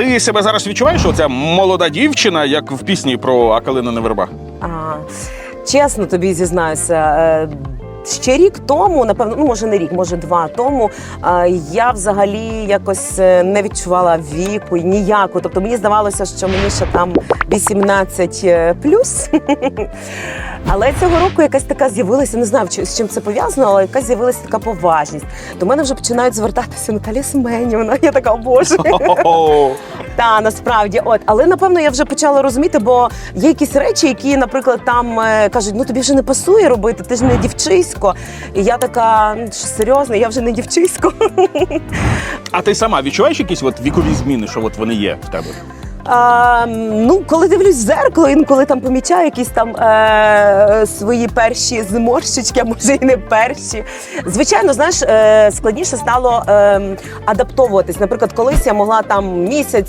Ти себе зараз відчуваєш, оця молода дівчина, як в пісні про Акалина Неверба? А, чесно тобі зізнаюся. е, Ще рік тому, напевно, ну може не рік, може два тому. е, Я взагалі якось е, не відчувала віку ніяку. Тобто мені здавалося, що мені ще там 18 е, плюс. Але цього року якась така з'явилася, не знаю, з чим це пов'язано, але якась з'явилася така поважність. До мене вже починають звертатися Наталія Семенівна. Я така, «О, боже. Та насправді, от, але напевно я вже почала розуміти, бо є якісь речі, які, наприклад, там е, кажуть, ну тобі вже не пасує робити, ти ж не дівчисько. І я така, «Ну, що, серйозно, я вже не дівчисько. А ти сама відчуваєш якісь от вікові зміни, що от вони є в тебе? А, ну, коли дивлюсь в зеркало, інколи там помічаю якісь там е, свої перші зморщички, а може і не перші. Звичайно, знаєш, е, складніше стало е, адаптовуватись. Наприклад, колись я могла там місяць